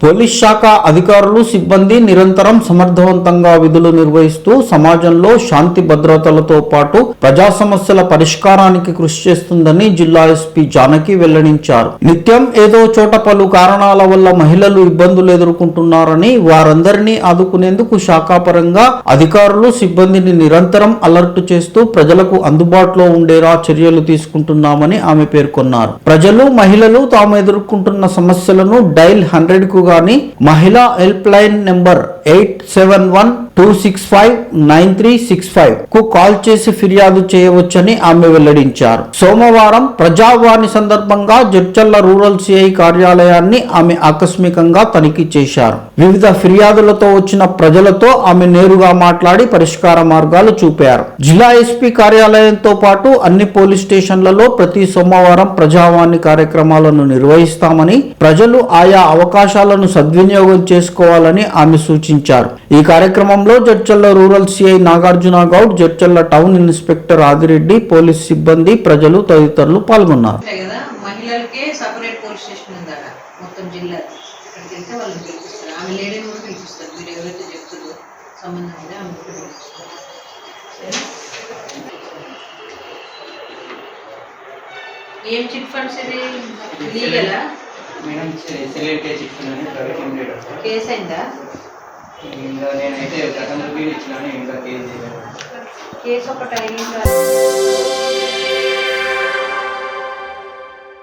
Police శాఖ అధికారులు సిబ్బంది నిరంతరం సమర్థవంతంగా విధులు నిర్వహిస్తూ సమాజంలో శాంతి భద్రతలతో పాటు ప్రజా సమస్యల పరిష్కారానికి కృషి చేస్తుందని జిల్లా ఎస్పీ జానకి వెల్లడించారు. నిత్యం ఏదో చోట పలు కారణాల వల్ల మహిళలు ఇబ్బందులు ఎదుర్కొంటున్నారని వారందరినీ ఆదుకునేందుకు శాఖాపరంగా అధికారులు సిబ్బందిని నిరంతరం అలర్ట్ చేస్తూ ప్రజలకు అందుబాటులో ఉండేలా చర్యలు తీసుకుంటున్నామని ఆమె పేర్కొన్నారు. ప్రజలు మహిళలు తాము ఎదుర్కొంటున్న సమస్యలను డైల్ హండ్రెడ్కు గాని మహిళా help line number eight seven one two six five nine three six ఫైవ్కు call చేసి ఫిర్యాదు చేయవచ్చని ఆమె వెల్లడించారు. సోమవారం ప్రజావాణి సందర్భంగా జడ్చల్ల రూరల్ సిఐ కార్యాలయాన్ని ఆమె ఆకస్మికంగా తనిఖీ చేశారు. వివిధ ఫిర్యాదులతో వచ్చిన ప్రజలతో ఆమె నేరుగా మాట్లాడి పరిష్కార మార్గాలు చూపారు. జిల్లా ఎస్పీ కార్యాలయంతో పాటు అన్ని పోలీస్ స్టేషన్లలో ప్రతి సోమవారం ప్రజావాణి కార్యక్రమాలను నిర్వహిస్తామని ప్రజలు ఆయా అవకాశాలను సద్వినియోగం చేసుకోవాలని ఆమె సూచించారు. ఈ కార్యక్రమంలో Jadcherla rural CI Nagarjuna Goud Jadcherla town inspector Adireddy police సిబ్బంది ప్రజలు తదితరులు పాల్గొన్నారు? ఏం చిట్ ఫండ్స్ ఇది? లీగలా మేడం సెలెక్ట్ చేసి కేసు అయిందా? నేనైతే గతంలో బిల్ ఇచ్చినాను ఇంకా కేసు. కేసు ఒకటి అయిందా